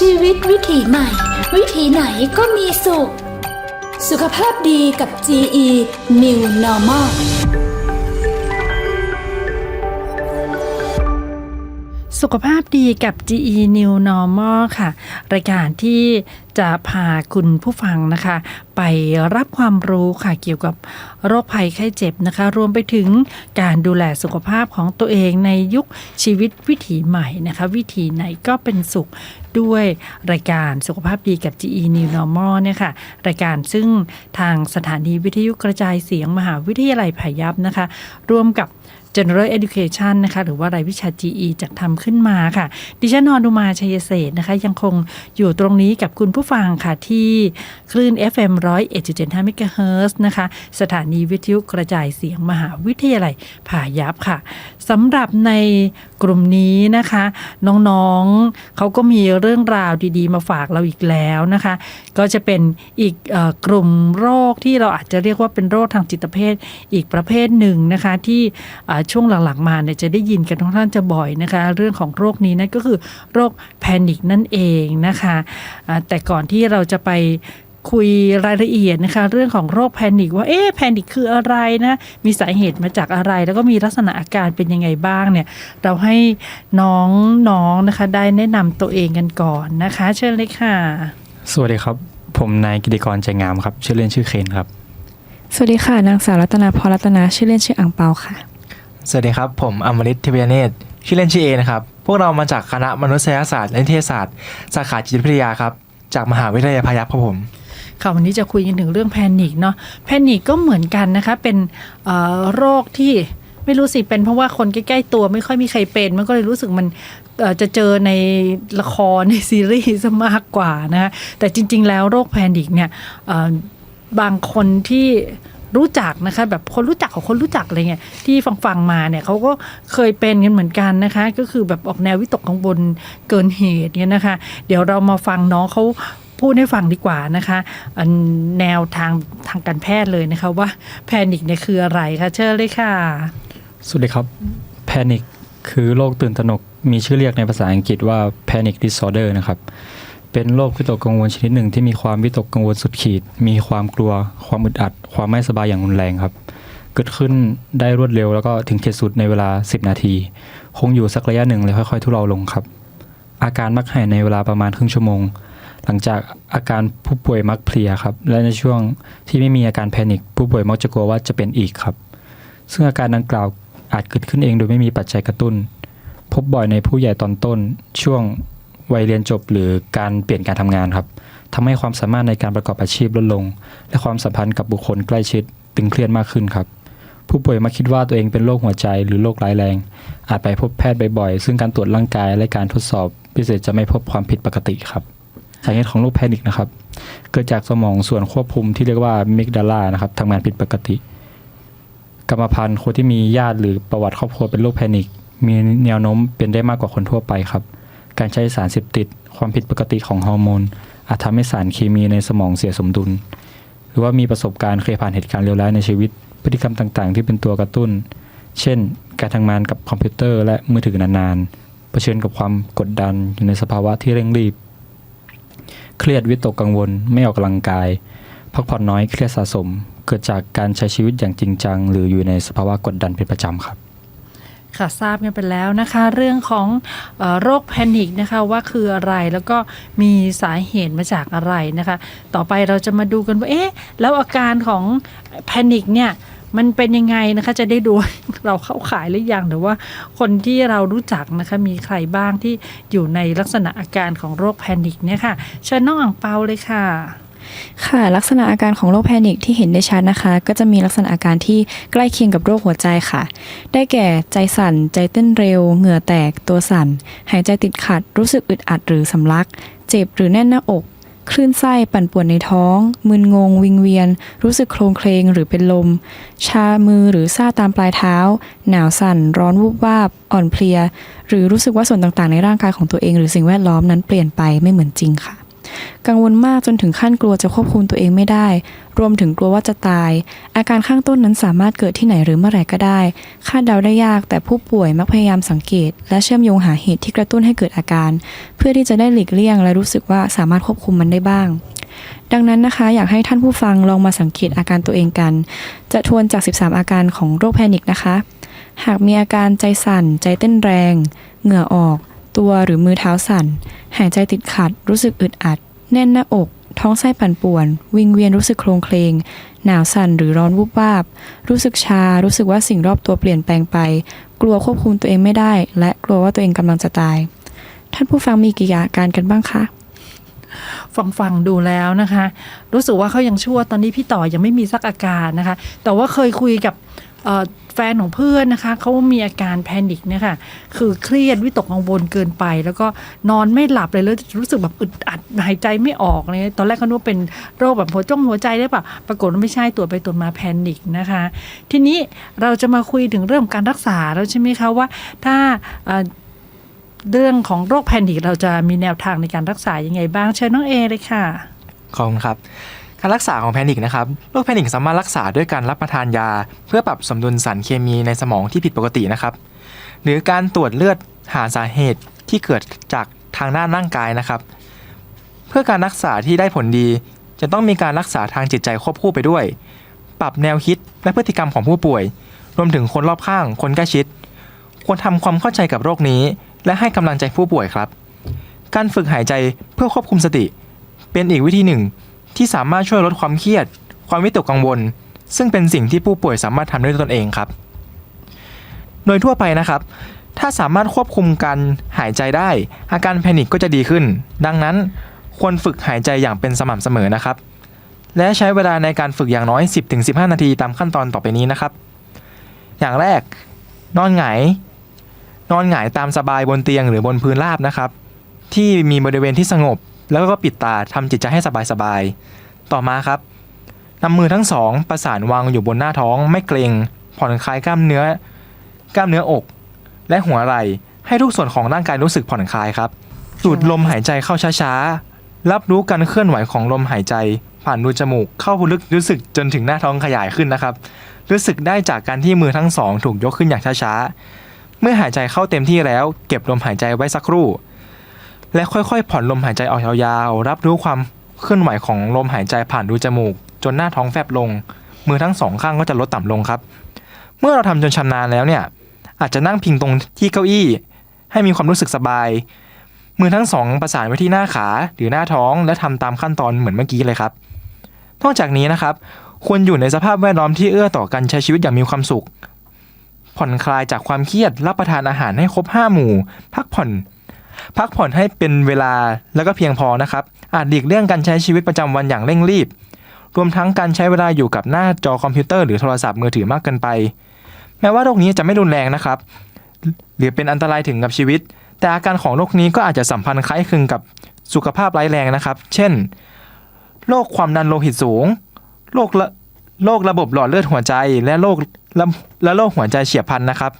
ชีวิตวิถีใหม่ วิถีไหนก็มีสุข สุขภาพดีกับ GE New Normal สุขภาพดีกับ GE New Normal ค่ะ รายการที่จะพาคุณผู้ฟังนะคะ ไปรับความรู้ค่ะเกี่ยวกับโรคภัยไข้เจ็บนะคะ รวมไปถึงการดูแลสุขภาพของตัวเองในยุคชีวิตวิถีใหม่นะคะ วิถีไหนก็เป็นสุข ด้วยรายการสุขภาพดีกับ GE New Normal เนี่ยค่ะ รายการซึ่งทางสถานีวิทยุกระจายเสียงมหาวิทยาลัยพายัพนะคะ ร่วมกับ General Education นะคะ หรือว่ารายวิชา GE จัดทำขึ้นมาค่ะ ดิฉันนอนุมาชัยเศษนะคะ ยังคงอยู่ตรงนี้กับคุณผู้ฟังค่ะ ที่คลื่น FM 101.75 MHz นะคะ สถานีวิทยุกระจายเสียงมหาวิทยาลัยผายัพค่ะสำหรับใน กลุ่มนี้นะคะ น้องๆเขาก็มีเรื่องราวดีๆ มาฝากเราอีกแล้วนะคะ ก็จะเป็นอีกอกลุ่มโรคที่เราอาจจะเรียกว่าเป็นโรคทางจิตเภทอีกประเภทหนึ่งนะคะ ที่ช่วงหลังๆมาเนี่ยจะได้ยินกันค่อนข้างจะบ่อยนะคะ เรื่องของโรคนี้นั่นก็คือโรคแพนิคนั่นเองนะคะ แต่ก่อนที่เราจะไป คุยรายละเอียดนะคะ เรื่องของโรคแพนิคว่าเอ๊ะแพนิคคืออะไรนะมีสาเหตุมาจากอะไร แล้วก็มีลักษณะอาการเป็นยังไงบ้างเนี่ยเราให้น้องๆนะคะได้แนะนำตัวเองกันก่อนนะคะ เชิญเลยค่ะ สวัสดีครับ ผมนายกิติกรใจงามครับชื่อเล่นชื่อเคนครับ สวัสดีค่ะ นางสาวรัตนาพรรัตนาชื่อเล่นชื่ออังเปาค่ะ สวัสดีครับ ผมอมริตทิพยเนตรชื่อเล่นชื่อเอนะครับ พวกเรามาจากคณะมนุษยศาสตร์และนิเทศศาสตร์ สาขาจิตวิทยาครับ จากมหาวิทยาลัยพายัพครับผม ค่ะวันนี้จะคุยกันถึงเรื่องแพนิคเนาะแพนิคก็เหมือนกันนะคะ เป็นโรคที่ไม่รู้สิเป็นเพราะว่าคนใกล้ๆตัวไม่ค่อยมีใครเป็น มันก็เลยรู้สึกมันจะเจอในละครในซีรีส์มากกว่านะคะแต่จริง ๆ แล้วโรคแพนิคเนี่ยบางคนที่รู้จักนะคะแบบคนรู้จักของคนรู้จักอะไรเงี้ยที่ฟังฟังๆมาเนี่ยเขาก็เคยเป็นกันเหมือนกันนะคะ ก็คือแบบออกแนววิตกกังวลเกินเหตุเนี่ยนะคะ เดี๋ยวเรามาฟังน้องเขา พูดให้ฟังดีกว่านะคะแนวทางทางการแพทย์เลยนะคะว่าแพนิคเนี่ยคืออะไรคะเชิญเลยค่ะสวัสดีครับ Panic คือโรคตื่นตระหนกมีชื่อเรียกในภาษาอังกฤษว่า Panic Disorder นะครับ เป็นโรควิตกกังวลชนิดหนึ่งที่มีความวิตกกังวลสุดขีด มีความกลัว ความอึดอัด ความไม่สบายอย่างรุนแรงครับ เกิดขึ้นได้รวดเร็วแล้วก็ถึงขีดสุดในเวลา 10 นาที คงอยู่สักระยะหนึ่งเลยค่อยๆ ทุเลาลงครับ อาการมักหายในเวลาประมาณครึ่งชั่วโมง หลังจากอาการผู้ป่วยมักเพลียครับ และในช่วงที่ไม่มีอาการแพนิคผู้ป่วยมักจะกลัวว่าจะเป็นอีกครับ ซึ่งอาการดังกล่าวอาจเกิดขึ้นเองโดยไม่มีปัจจัยกระตุ้น พบบ่อยในผู้ใหญ่ตอนต้น ช่วงวัยเรียนจบหรือการเปลี่ยนการทำงานครับทำให้ความสามารถในการประกอบอาชีพลดลง และความสัมพันธ์กับบุคคลใกล้ชิดตึงเครียดมากขึ้นครับ ผู้ป่วยมักคิดว่าตัวเองเป็นโรคหัวใจหรือโรคร้ายแรง อาจไปพบแพทย์บ่อยๆ ซึ่งการตรวจร่างกายและการทดสอบ พิเศษจะไม่พบความผิดปกติครับ สาเหตุของโรคแพนิคนะครับ เกิดจากสมองส่วนควบคุมที่เรียกว่ามิกดาลานะครับทำงานผิดปกติ กรรมพันธุ์คนที่มีญาติหรือประวัติครอบครัวเป็นโรคแพนิค มีแนวโน้มเป็นได้มากกว่าคนทั่วไปครับ การใช้สารเสพติด ความผิดปกติของฮอร์โมน อาจทำให้สารเคมีในสมองเสียสมดุล หรือว่ามีประสบการณ์เคยผ่านเหตุการณ์เลวร้ายในชีวิต พฤติกรรมต่างๆ ที่เป็นตัวกระตุ้น เช่น การทำงานกับคอมพิวเตอร์และมือถือนานๆเผชิญกับความกดดันอยู่ในสภาวะที่เร่งรีบ เครียดวิตกกังวล ไม่ออกกำลังกาย พักผ่อนน้อยเครียดสะสม เกิดจากการใช้ชีวิตอย่างจริงจัง หรืออยู่ในสภาวะกดดันเป็นประจำครับค่ะทราบกันไปแล้วนะคะ เรื่องของออโรคแพนิคนะคะว่าคืออะไรแล้วก็มีสาเหตุมาจากอะไรนะคะ ต่อไปเราจะมาดูกันว่าเอ๊ะแล้วอาการของแพนิคเนี่ย มันเป็นยังไงนะคะจะได้ดูเราเข้าขายหรือยังหรือว่าคนที่เรารู้จักนะคะมีใครบ้างที่อยู่ในลักษณะอาการของโรคแพนิคเนี่ยค่ะเชิญน้องอ่างเปาเลยค่ะค่ะลักษณะอาการของโรคแพนิคที่เห็นได้ชัดนะคะ ก็จะมีลักษณะอาการที่ใกล้เคียงกับโรคหัวใจค่ะ ได้แก่ใจสั่น ใจเต้นเร็ว เหงื่อแตกตัวสั่น หายใจติดขัด รู้สึกอึดอัดหรือสำลัก เจ็บหรือแน่นหน้าอก คลื่นไส้ปั่นป่วนในท้อง มึนงง วิงเวียน รู้สึกโครงเคลงหรือเป็นลม ชามือหรือซ่าตามปลายเท้า หนาวสั่น ร้อนวูบวาบ อ่อนเพลีย หรือรู้สึกว่าส่วนต่างๆ ในร่างกายของตัวเอง หรือสิ่งแวดล้อมนั้นเปลี่ยนไปไม่เหมือนจริงค่ะ กังวลมากจนถึงขั้นกลัวจะควบคุมตัวเองไม่ได้ รวมถึงกลัวว่าจะตาย อาการข้างต้นนั้นสามารถเกิดที่ไหนหรือเมื่อไหร่ก็ได้ คาดเดาได้ยาก แต่ผู้ป่วยมักพยายามสังเกต และเชื่อมโยงหาเหตุที่กระตุ้นให้เกิดอาการ เพื่อที่จะได้หลีกเลี่ยง และรู้สึกว่าสามารถควบคุมมันได้บ้างดังนั้นนะคะอยากให้ท่านผู้ฟังลองมาสังเกตอาการตัวเองกัน จะทวนจาก 13 อาการของโรคแพนิคนะคะ หากมีอาการใจสั่น ใจเต้นแรง เหงื่อออก ตัวหรือมือเท้าสั่น หายใจติดขัด รู้สึกอึดอัด แน่นหน้าอก ท้องไส้ปั่นป่วน วิงเวียนรู้สึกโคลงเคลง หนาวสั่นหรือร้อนวูบวาบ รู้สึกชา รู้สึกว่าสิ่งรอบตัวเปลี่ยนแปลงไป กลัวควบคุมตัวเองไม่ได้ และกลัวว่าตัวเองกำลังจะตาย ท่านผู้ฟังมีกี่อาการกันบ้างคะฟังฟังดูแล้วนะคะ รู้สึกว่าเขายังชั่วตอนนี้พี่ต่อยังไม่มีสักอาการนะคะ แต่ว่าเคยคุยกับ แฟนของเพื่อนนะคะเขามีอาการแพนิคเนี่ยค่ะคือเครียดวิตกกังวลเกินไป แล้วก็นอนไม่หลับเลยแล้วรู้สึกแบบอึดอัดหายใจไม่ออกเลยตอนแรกเขาคิดว่าเป็นโรคแบบหัวจ้องหัวใจได้ปะปรากฏว่าไม่ใช่ตรวจไปตรวจมาแพนิคนะคะ ทีนี้เราจะมาคุยถึงเรื่องการรักษาแล้วใช่ไหมคะว่าถ้าเรื่องของโรคแพนิคเราจะมีแนวทางในการรักษายังไงบ้างเชิญน้องเอเลยค่ะขอบคุณครับ การรักษาของแพนิคนะครับโรคแพนิคสามารถรักษาด้วยการรับประทานยา เพื่อปรับสมดุลสารเคมีในสมองที่ผิดปกตินะครับ หรือการตรวจเลือดหาสาเหตุที่เกิดจากทางด้านร่างกายนะครับ เพื่อการรักษาที่ได้ผลดี จะต้องมีการรักษาทางจิตใจควบคู่ไปด้วย ปรับแนวคิดและพฤติกรรมของผู้ป่วย รวมถึงคนรอบข้างคนใกล้ชิด ควรทำความเข้าใจกับโรคนี้ และให้กำลังใจผู้ป่วยครับ การฝึกหายใจเพื่อควบคุมสติ เป็นอีกวิธีหนึ่ง ที่สามารถช่วยลดความเครียด ความวิตกกังวล ซึ่งเป็นสิ่งที่ผู้ป่วยสามารถทำได้ด้วยตนเองครับ โดยทั่วไปนะครับ ถ้าสามารถควบคุมการหายใจได้ อาการแพนิคก็จะดีขึ้น ดังนั้นควรฝึกหายใจอย่างเป็นสม่ำเสมอนะครับ และใช้เวลาในการฝึกอย่างน้อย 10-15 นาทีตามขั้นตอนต่อไปนี้นะครับ อย่างแรก นอนหงายนอนหงายตามสบายบนเตียงหรือบนพื้นราบนะครับ ที่มีบริเวณที่สงบ แล้วก็ปิดตาทำจิตใจให้สบายๆ ต่อมาครับนำมือทั้งสองประสานวางอยู่บนหน้าท้องไม่เกร็ง ผ่อนคลายกล้ามเนื้อ กล้ามเนื้ออก และหัวไหล่ให้ทุกส่วนของร่างกายรู้สึกผ่อนคลายครับ สูดลมหายใจเข้าช้าๆ รับรู้การเคลื่อนไหวของลมหายใจ ผ่านรูจมูกเข้าลึกรู้สึกจนถึงหน้าท้องขยายขึ้นนะครับ รู้สึกได้จากการที่มือทั้งสองถูกยกขึ้นอย่างช้าๆ เมื่อหายใจเข้าเต็มที่แล้ว เก็บลมหายใจไว้สักครู่ และค่อยๆ ผ่อนลมหายใจออกยาวๆ รับรู้ความเคลื่อนไหวของลมหายใจผ่านรูจมูก จนหน้าท้องแฟบลง มือทั้งสองข้างก็จะลดต่ำลงครับ เมื่อเราทำจนชำนาญแล้วเนี่ย อาจจะนั่งพิงตรงที่เก้าอี้ ให้มีความรู้สึกสบาย มือทั้งสองประสานไว้ที่หน้าขาหรือหน้าท้อง และทำตามขั้นตอนเหมือนเมื่อกี้เลยครับ นอกจากนี้นะครับควรอยู่ในสภาพแวดล้อมที่เอื้อต่อการใช้ชีวิตอย่างมีความสุข ผ่อนคลายจากความเครียดรับประทานอาหารให้ครบ 5 หมู่ พักผ่อน พักผ่อนให้เป็นเวลาแล้วก็เพียงพอนะครับ อาจหลีกเลี่ยงการใช้ชีวิตประจำวันอย่างเร่งรีบ รวมทั้งการใช้เวลาอยู่กับหน้าจอคอมพิวเตอร์หรือโทรศัพท์มือถือมากเกินไป แม้ว่าโรคนี้จะไม่รุนแรงนะครับ หรือเป็นอันตรายถึงกับชีวิต แต่อาการของโรคนี้ก็อาจจะสัมพันธ์คล้ายคลึงกับสุขภาพร้ายแรงนะครับ เช่น โรคความดันโลหิตสูง โรคโรคระบบหลอดเลือดหัวใจ และโรคและโรคหัวใจเฉียบพลันนะครับ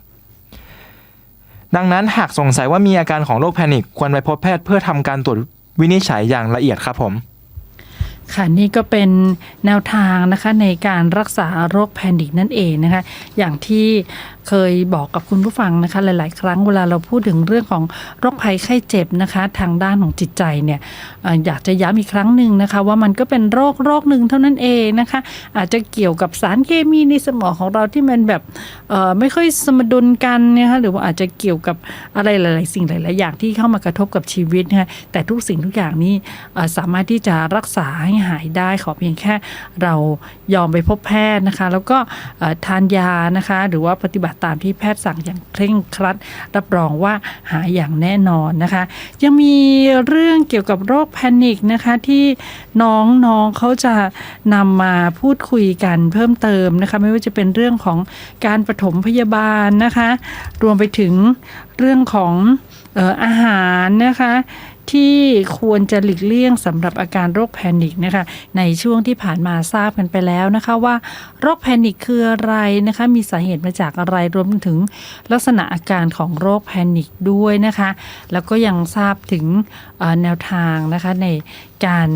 ดังนั้นหากสงสัยว่ามีอาการของโรคแพนิคควรไปพบแพทย์เพื่อทำการตรวจวินิจฉัยอย่างละเอียดครับผม ค่ะนี่ก็เป็นแนวทางนะคะในการรักษาโรคแพนิคนั่นเองนะคะ อย่างที่เคยบอกกับคุณผู้ฟังนะคะ หลาย ๆ ครั้งเวลาเราพูดถึงเรื่องของโรคภัยไข้เจ็บนะคะ ทางด้านของจิตใจเนี่ยอยากจะย้ำอีกครั้งหนึ่งนะคะ ว่ามันก็เป็นโรคโรคหนึ่งเท่านั้นเองนะคะ อาจจะเกี่ยวกับสารเคมีในสมองของเราที่มันแบบไม่ค่อยสมดุลกันนะคะหรือว่าอาจจะเกี่ยวกับอะไรหลาย ๆ สิ่งหลาย ๆ อย่างที่เข้ามากระทบกับชีวิตนะคะแต่ทุกสิ่งทุกอย่างนี้สามารถที่จะรักษาให้หายได้ขอเพียงแค่เรายอมไปพบแพทย์นะคะ แล้วก็ทานยานะคะ หรือว่าปฏิบัติตามที่แพทย์สั่งอย่างเคร่งครัด รับรองว่าหายอย่างแน่นอนนะคะ ยังมีเรื่องเกี่ยวกับโรคแพนิคนะคะที่น้องๆเขาจะนำมาพูดคุยกันเพิ่มเติมนะคะ ไม่ว่าจะเป็นเรื่องของการปฐมพยาบาลนะคะ รวมไปถึงเรื่องของอออาหารนะคะ ที่ควรจะหลีกเลี่ยงสำหรับอาการโรคแพนิคนะคะในช่วงที่ผ่านมาทราบกันไปแล้วนะคะว่าโรคแพนิคคืออะไรนะคะมีสาเหตุมาจากอะไรรวมถึงลักษณะอาการของโรคแพนิคด้วยนะคะ แล้วก็ยังทราบถึงแนวทางนะคะใน การ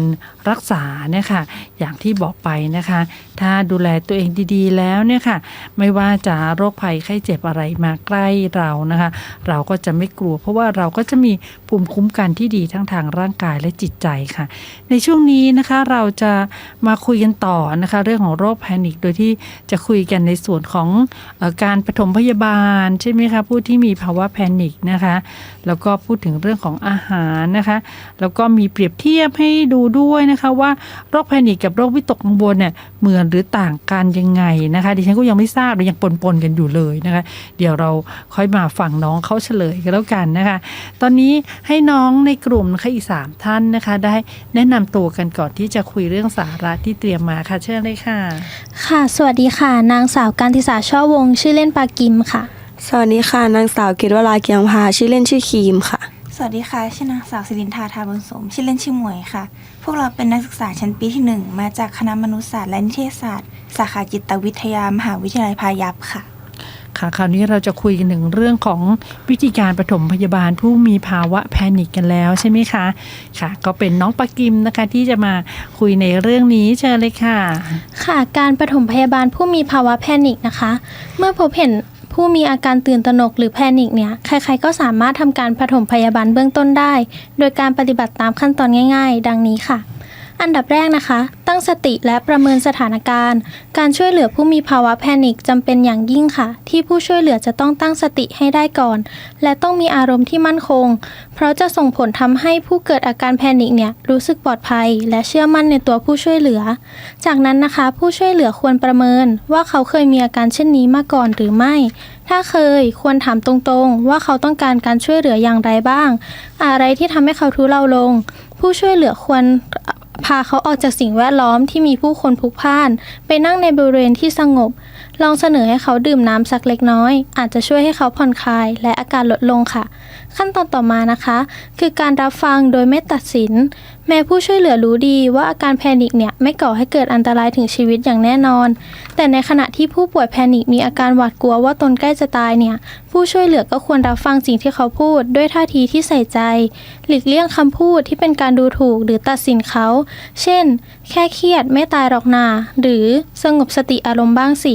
รักษาเนี่ยค่ะอย่างที่บอกไปนะคะ ถ้าดูแลตัวเองดีๆ แล้วเนี่ยค่ะ ไม่ว่าจะโรคภัยไข้เจ็บอะไรมาใกล้เรานะคะ เราก็จะไม่กลัว เพราะว่าเราก็จะมีภูมิคุ้มกันที่ดีทั้งทางร่างกายและจิตใจค่ะ ในช่วงนี้นะคะเราจะมาคุยกันต่อนะคะ เรื่องของโรคแพนิคโดยที่จะคุยกันในส่วนของอการปฐมพยาบาลใช่ไหมคะผู้ที่มีภาวะแพนิคนะคะ แล้วก็พูดถึงเรื่องของอาหารนะคะ แล้วก็มีเปรียบเทียบให้ดูด้วยนะคะว่าโรคแพนิคกับโรควิตกกังวลเนี่ยเหมือนหรือต่างกันยังไงนะคะ ดิฉันก็ยังไม่ทราบเลยยังปนๆกันอยู่เลยนะคะ เดี๋ยวเราค่อยมาฟังน้องเขาเฉลยกันแล้วกันนะคะ ตอนนี้ให้น้องในกลุ่มนะคะอีกสามท่านนะคะ ได้แนะนำตัวกันก่อนที่จะคุยเรื่องสาระที่เตรียมมาค่ะเชิญเลยค่ะ ค่ะ สวัสดีค่ะ นางสาวการทิสาช่อวงศ์ชื่อเล่นปากิมค่ะ สวัสดีค่ะ นางสาวเกตวราเกียงพาชื่อเล่นชื่อครีมค่ะ สวัสดีค่ะ ชื่อนางสาวสิรินทาทาบุญสม ชื่อเล่นชื่อหมวยค่ะ พวกเราเป็นนักศึกษาชั้นปีที่หนึ่งมาจากคณะมนุษยศาสตร์และนิเทศศาสตร์ สาขาจิตวิทยามหาวิทยาลัยพายัพค่ะ ค่ะคราวนี้เราจะคุยกันถึงเรื่องของวิธีการปฐมพยาบาลผู้มีภาวะแพนิคกันแล้วใช่ไหมคะค่ะ ก็เป็นน้องปากิมนะคะที่จะมาคุยในเรื่องนี้เชิญเลยค่ะ ค่ะ การปฐมพยาบาลผู้มีภาวะแพนิคนะคะ เมื่อพบเห็น ผู้มีอาการตื่นตระหนกหรือแพนิคเนี่ย ใครๆก็สามารถทำการปฐมพยาบาลเบื้องต้นได้ โดยการปฏิบัติตามขั้นตอนง่าย ๆ ดังนี้ค่ะ อันดับแรกนะคะ ตั้งสติและประเมินสถานการณ์ การช่วยเหลือผู้มีภาวะแพนิคจำเป็นอย่างยิ่งค่ะ ที่ผู้ช่วยเหลือจะต้องตั้งสติให้ได้ก่อน และต้องมีอารมณ์ที่มั่นคง เพราะจะส่งผลทำให้ผู้เกิดอาการแพนิคเนี่ยรู้สึกปลอดภัย และเชื่อมั่นในตัวผู้ช่วยเหลือ จากนั้นนะคะ ผู้ช่วยเหลือควรประเมินว่าเขาเคยมีอาการเช่นนี้มาก่อนหรือไม่ ถ้าเคยควรถามตรงๆ ว่าเขาต้องการการช่วยเหลืออย่างไรบ้าง อะไรที่ทำให้เขาทุเลาลง ผู้ช่วยเหลือควร พาเขาออกจากสิ่งแวดล้อมที่มีผู้คนพลุกพล่าน ไปนั่งในบริเวณที่สงบ ลองเสนอให้เขาดื่มน้ำสักเล็กน้อย อาจจะช่วยให้เขาผ่อนคลายและอาการลดลงค่ะ ขั้นตอนต่อมานะคะ คือการรับฟังโดยไม่ตัดสิน แม้ผู้ช่วยเหลือรู้ดีว่าอาการแพนิคเนี่ยไม่ก่อให้เกิดอันตรายถึงชีวิตอย่างแน่นอน แต่ในขณะที่ผู้ป่วยแพนิคมีอาการหวาดกลัวว่าตนใกล้จะตายเนี่ย ผู้ช่วยเหลือก็ควรรับฟังสิ่งที่เขาพูด ด้วยท่าทีที่ใส่ใจ หลีกเลี่ยงคำพูดที่เป็นการดูถูกหรือตัดสินเขา เช่น แค่เครียดไม่ตายหรอกนาหรือสงบสติอารมณ์บ้างสิ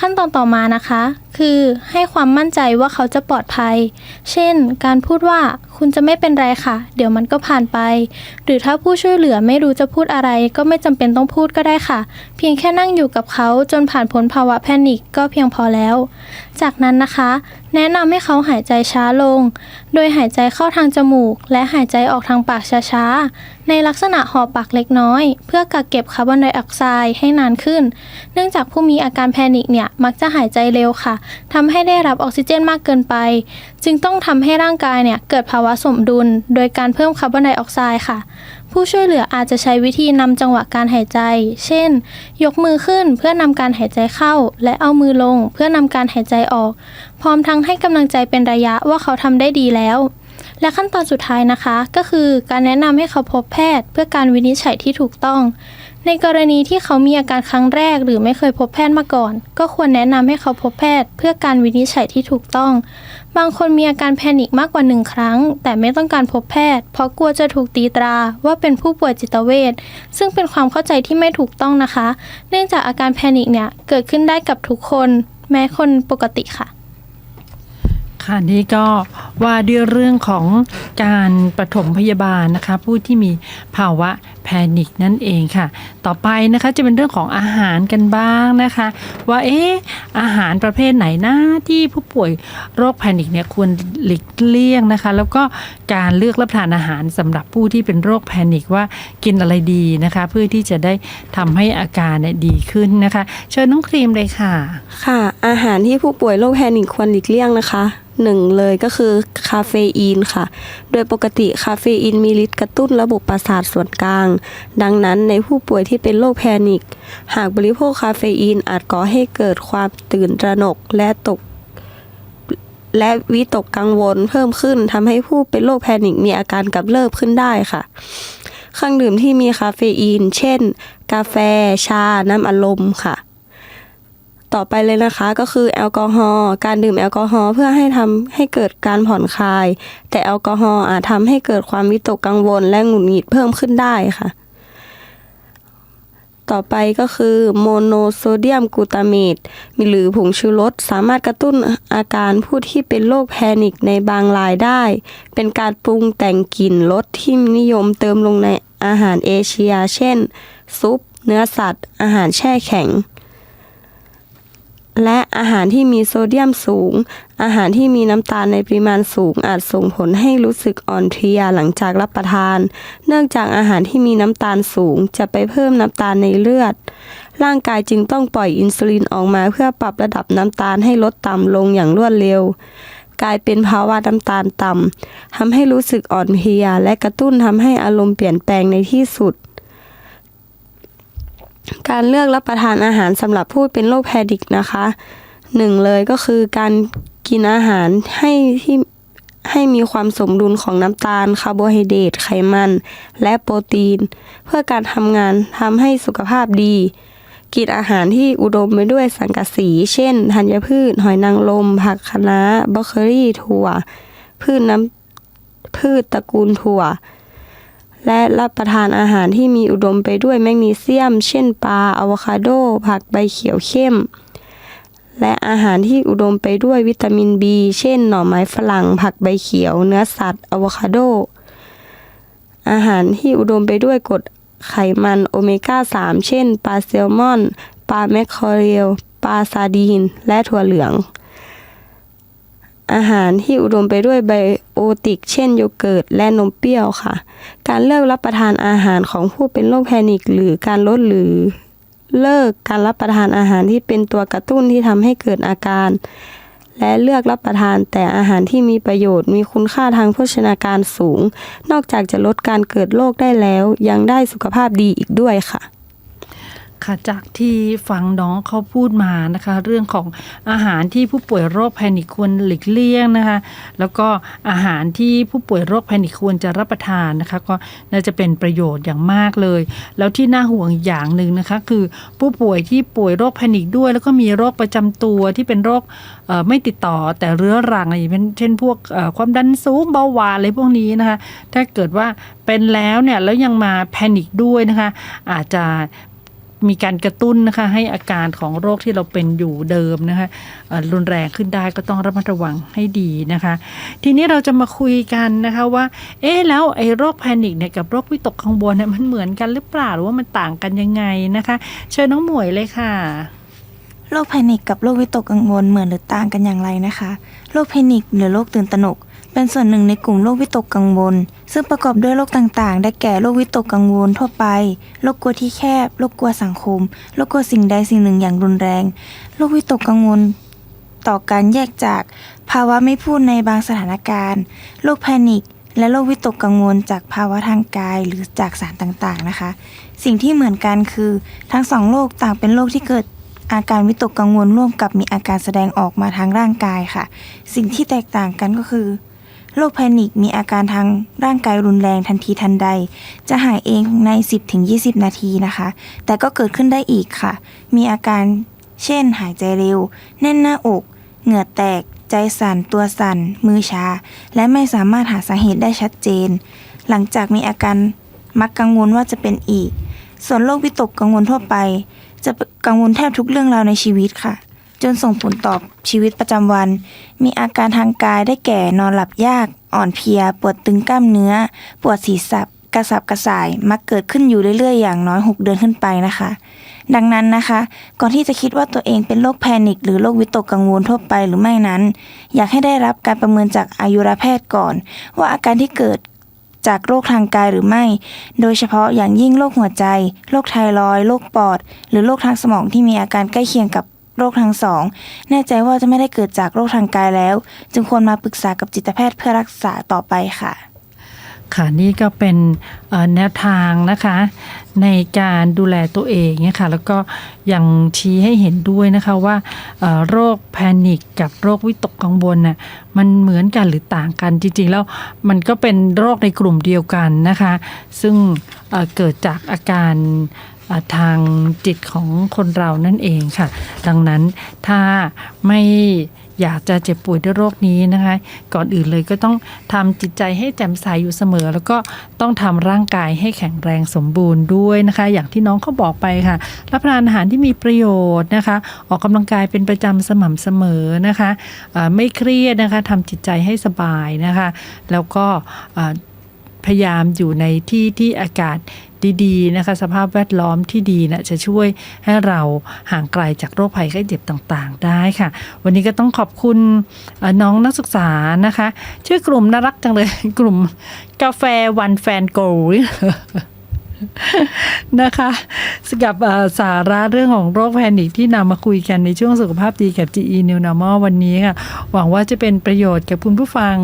ขั้นตอนต่อมานะคะคือให้ความมั่นใจว่าเขาจะปลอดภัย เช่น การพูดว่าคุณจะไม่เป็นไรค่ะ เดี๋ยวมันก็ผ่านไป หรือถ้าผู้ช่วยเหลือไม่รู้จะพูดอะไร ก็ไม่จำเป็นต้องพูดก็ได้ค่ะ เพียงแค่นั่งอยู่กับเขาจนผ่านพ้นภาวะแพนิคก็เพียงพอแล้ว จากนั้นนะคะ แนะนำให้เขาหายใจช้าลง โดยหายใจเข้าทางจมูก และหายใจออกทางปากช้าๆ ในลักษณะหอบปากเล็กน้อย เพื่อกักเก็บคาร์บอนไดออกไซด์ให้นานขึ้น เนื่องจากผู้มีอาการแพนิคเนี่ยมักจะหายใจเร็วค่ะทำให้ได้รับออกซิเจนมากเกินไป จึงต้องทำให้ร่างกายเนี่ยเกิดภาวะสมดุล โดยการเพิ่มคาร์บอนไดออกไซด์ค่ะ ผู้ช่วยเหลืออาจจะใช้วิธีนำจังหวะการหายใจ เช่น ยกมือขึ้นเพื่อนำการหายใจเข้า และเอามือลงเพื่อนำการหายใจออก พร้อมทั้งให้กำลังใจเป็นระยะว่าเขาทำได้ดีแล้วและขั้นตอนสุดท้ายนะคะ ก็คือการแนะนำให้เขาพบแพทย์ เพื่อการวินิจฉัยที่ถูกต้อง ในกรณีที่เขามีอาการครั้งแรก หรือไม่เคยพบแพทย์มาก่อน ก็ควรแนะนำให้เขาพบแพทย์ เพื่อการวินิจฉัยที่ถูกต้อง บางคนมีอาการแพนิคมากกว่าหนึ่งครั้ง แต่ไม่ต้องการพบแพทย์ เพราะกลัวจะถูกตีตราว่าเป็นผู้ป่วยจิตเวชซึ่งเป็นความเข้าใจที่ไม่ถูกต้องนะคะ เนื่องจากอาการแพนิคเนี่ยเกิดขึ้นได้กับทุกคน แม้คนปกติค่ะ ค่ะนี่ก็ว่าด้วยเรื่องของการปฐมพยาบาลนะคะ ผู้ที่มีภาวะแพนิคนั่นเองค่ะ ต่อไปนะคะจะเป็นเรื่องของอาหารกันบ้างนะคะ ว่าเอ๊ะอาหารประเภทไหนนะที่ผู้ป่วยโรคแพนิคเนี่ยควรหลีกเลี่ยงนะคะ แล้วก็การเลือกรับประทานอาหารสำหรับผู้ที่เป็นโรคแพนิคว่ากินอะไรดีนะคะ เพื่อที่จะได้ทำให้อาการเนี่ยดีขึ้นนะคะ เชิญน้องครีมเลยค่ะ ค่ะ อาหารที่ผู้ป่วยโรคแพนิคควรหลีกเลี่ยงนะคะหนึ่งเลยก็คือคาเฟอีนค่ะ โดยปกติคาเฟอีนมีฤทธิ์กระตุ้นระบบประสาทส่วนกลาง ดังนั้นในผู้ป่วยที่เป็นโรคแพนิค หากบริโภคคาเฟอีนอาจก่อให้เกิดความตื่นตระหนกและตก และวิตกกังวลเพิ่มขึ้นทำให้ผู้เป็นโรคแพนิคมีอาการกำเริบขึ้นได้ค่ะ เครื่องดื่มที่มีคาเฟอีน เช่น กาแฟ ชา น้ำอัดลมค่ะ ต่อไปเลยนะคะก็คือแอลกอฮอล์การดื่มแอลกอฮอล์เพื่อให้ทำให้เกิดการผ่อนคลาย แต่แอลกอฮอล์อาจทำให้เกิดความวิตกกังวลและหงุดหงิดเพิ่มขึ้นได้ค่ะ ต่อไปก็คือโมโนโซเดียมกูตาเมตหรือผงชูรสสามารถกระตุ้นอาการผู้ที่เป็นโรคแพนิคในบางรายได้ เป็นการปรุงแต่งกลิ่นรสที่นิยมเติมลงในอาหารเอเชีย เช่น ซุป เนื้อสัตว์ อาหารแช่แข็ง และอาหารที่มีโซเดียมสูง อาหารที่มีน้ำตาลในปริมาณสูงอาจส่งผลให้รู้สึกอ่อนเพลียหลังจากรับประทาน เนื่องจากอาหารที่มีน้ำตาลสูงจะไปเพิ่มน้ำตาลในเลือด ร่างกายจึงต้องปล่อยอินซูลินออกมาเพื่อปรับระดับน้ำตาลให้ลดต่ำลงอย่างรวดเร็ว กลายเป็นภาวะน้ำตาลต่ำทำให้รู้สึกอ่อนเพลีย และกระตุ้นทำให้อารมณ์เปลี่ยนแปลงในที่สุด การเลือกรับประทานอาหารสำหรับผู้เป็นโรคแพนิคนะคะหนึ่งเลยก็คือการกินอาหารให้ที่ให้มีความสมดุลของน้ำตาลคาร์โบไฮเดรตไขมัน และโปรตีน เพื่อการทำงานทำให้สุขภาพดี กินอาหารที่อุดมไปด้วยสังกะสี เช่น ธัญพืช หอยนางรมผักคะน้าบรอกโคลีถั่ว พืชน้ำพืชตระกูลถั่ว และรับประทานอาหารที่มีอุดมไปด้วยแมกนีเซียม เช่นปลาอะโวคาโด ผักใบเขียวเข้ม และอาหารที่อุดมไปด้วยวิตามิน B เช่น หน่อไม้ฝรั่ง ผักใบเขียว เนื้อสัตว์อะโวคาโด อาหารที่อุดมไปด้วยกรดไขมันโอเมก้า 3 เช่น ปลาแซลมอน ปลาแมคคอเรล ปลาซาดีน และถั่วเหลือง อาหารที่อุดมไปด้วยไบโอติก เช่นโยเกิร์ต และนมเปรี้ยวค่ะ การเลิกรับประทานอาหารของผู้เป็นโรคแพนิคหรือการลดหรือเลิกการรับประทานอาหารที่เป็นตัวกระตุ้นที่ทำให้เกิดอาการ และเลือกรับประทานแต่อาหารที่มีประโยชน์มีคุณค่าทางโภชนาการสูง นอกจากจะลดการเกิดโรคได้แล้ว ยังได้สุขภาพดีอีกด้วยค่ะ ค่ะจากที่ฟังน้องเขาพูดมานะคะ เรื่องของอาหารที่ผู้ป่วยโรคแพนิคควรหลีกเลี่ยงนะคะ แล้วก็อาหารที่ผู้ป่วยโรคแพนิคควรจะรับประทานนะคะ ก็น่าจะเป็นประโยชน์อย่างมากเลย แล้วที่น่าห่วงอย่างหนึ่งนะคะ คือผู้ป่วยที่ป่วยโรคแพนิคด้วย แล้วก็มีโรคประจำตัวที่เป็นโรคไม่ติดต่อแต่เรื้อรังอะไรอย่างเช่นพวกความดันสูงเบาหวานอะไรพวกนี้นะคะ ถ้าเกิดว่าเป็นแล้วเนี่ยแล้วยังมาแพนิคด้วยนะคะ อาจจะ มีการกระตุ้นนะคะให้อาการของโรคที่เราเป็นอยู่เดิมนะคะรุนแรงขึ้นได้ก็ต้องระมัดระวังให้ดีนะคะ ทีนี้เราจะมาคุยกันนะคะว่า เอ๊แล้วไอ้โรคแพนิคเนี่ยกับโรควิตกกังวลเนี่ยมันเหมือนกันหรือเปล่าหรือว่ามันต่างกันยังไงนะคะ เชิญน้องหมวยเลยค่ะโรคแพนิคกับโรควิตกกังวลเหมือนหรือต่างกันอย่างไรนะคะ โรคแพนิคหรือโรคตื่นตระหนก เป็นส่วนหนึ่งในกลุ่มโรควิตกกังวล ซึ่งประกอบด้วยโรคต่างๆ ได้แก่โรควิตกกังวลทั่วไป โรคกลัวที่แคบ โรคกลัวสังคม โรคกลัวสิ่งใดสิ่งหนึ่งอย่างรุนแรง โรควิตกกังวล ต่อการแยกจาก ภาวะไม่พูดในบางสถานการณ์ โรคแพนิค และโรควิตกกังวลจากภาวะทางกายหรือจากสารต่างๆ นะคะ สิ่งที่เหมือนกันคือ ทั้งสองโรคต่างเป็นโรคที่เกิดอาการวิตกกังวลร่วมกับมีอาการแสดงออกมาทางร่างกายค่ะ สิ่งที่แตกต่างกันก็คือ โรคแพนิคมีอาการทางร่างกายรุนแรงทันทีทันใด จะหายเองใน 10-20 นาทีนะคะ แต่ก็เกิดขึ้นได้อีกค่ะ มีอาการเช่น หายใจเร็ว แน่นหน้าอก เหงื่อแตก ใจสั่น ตัวสั่น มือชา และไม่สามารถหาสาเหตุได้ชัดเจน หลังจากมีอาการมักกังวลว่าจะเป็นอีก ส่วนโรควิตกกังวลทั่วไป จะกังวลแทบทุกเรื่องราวในชีวิตค่ะ จนส่งผลต่อชีวิตประจำวัน มีอาการทางกายได้แก่นอนหลับยาก อ่อนเพลีย ปวดตึงกล้ามเนื้อ ปวดศีรษะกระสับกระส่าย มักเกิดขึ้นอยู่เรื่อยๆ อย่างน้อย 6 เดือนขึ้นไปนะคะ ดังนั้นนะคะ ก่อนที่จะคิดว่าตัวเองเป็นโรคแพนิคหรือโรควิตกกังวลทั่วไปหรือไม่นั้น อยากให้ได้รับการประเมินจากอายุรแพทย์ก่อน ว่าอาการที่เกิดจากโรคทางกายหรือไม่ โดยเฉพาะอย่างยิ่งโรคหัวใจ โรคไทรอยด์โรคปอด หรือโรคทางสมองที่มีอาการใกล้เคียงกับ โรคทั้งสอง แน่ใจว่าจะไม่ได้เกิดจากโรคทางกายแล้ว จึงควรมาปรึกษากับจิตแพทย์เพื่อรักษาต่อไปค่ะ ค่ะนี่ก็เป็นแนวทางนะคะ ในการดูแลตัวเองเนี่ยค่ะแล้วก็ยังชี้ให้เห็นด้วยนะคะว่าโรคแพนิคกับโรควิตกกังวลน่ะมันเหมือนกันหรือต่างกันจริงๆ แล้วมันก็เป็นโรคในกลุ่มเดียวกันนะคะ ซึ่งเกิดจากอาการ ทางจิตของคนเรานั่นเองค่ะ ดังนั้นถ้าไม่อยากจะเจ็บป่วยด้วยโรคนี้นะคะ ก่อนอื่นเลยก็ต้องทำจิตใจให้แจ่มใสอยู่เสมอ แล้วก็ต้องทำร่างกายให้แข็งแรงสมบูรณ์ด้วยนะคะ อย่างที่น้องเขาบอกไปค่ะ รับประทานอาหารที่มีประโยชน์นะคะ ออกกำลังกายเป็นประจำสม่ำเสมอนะคะไม่เครียดนะคะทำจิตใจให้สบายนะคะ แล้วก็พยายามอยู่ในที่ที่อากาศ ดีๆนะคะสภาพแวดล้อมที่ดีนะจะช่วยให้เราห่างไกลจากโรคภัยไข้เจ็บต่างๆ ได้ค่ะ วันนี้ก็ต้องขอบคุณน้องนักศึกษานะคะ ชื่อกลุ่มน่ารักจังเลยกลุ่มกาแฟวันแฟนโกล นะคะสกับสาระเรื่องของโรคแพนิคที่นำมาคุยกันในช่วงสุขภาพดีกับ GE New Normal วันนี้ค่ะ หวังว่าจะเป็นประโยชน์กับคุณผู้ฟัง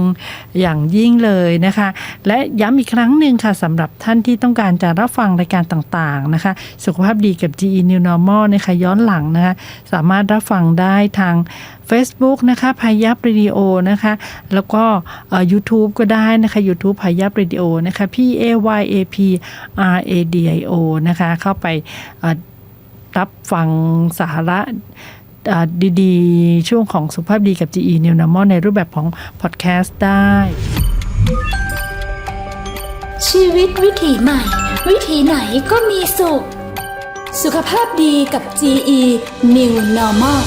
อย่างยิ่งเลยนะคะ และย้ำอีกครั้งหนึ่งค่ะสำหรับท่านที่ต้องการจะรับฟังรายการต่างๆนะคะ สุขภาพดีกับ GE New Normal นะคะย้อนหลังนะคะ สามารถรับฟังได้ทาง Facebook นะคะพายับเรดิโอนะคะ แล้วก็ YouTube ก็ได้นะคะ YouTube พายับเรดิโอนะคะ P A Y A P R A D I O นะคะ เข้าไปรับฟังสาระดีๆ ช่วงของสุขภาพดีกับ GE New Normal ในรูปแบบของพอดแคสต์ได้ ชีวิตวิถีใหม่ วิถีไหนก็มีสุข สุขภาพดีกับ GE New Normal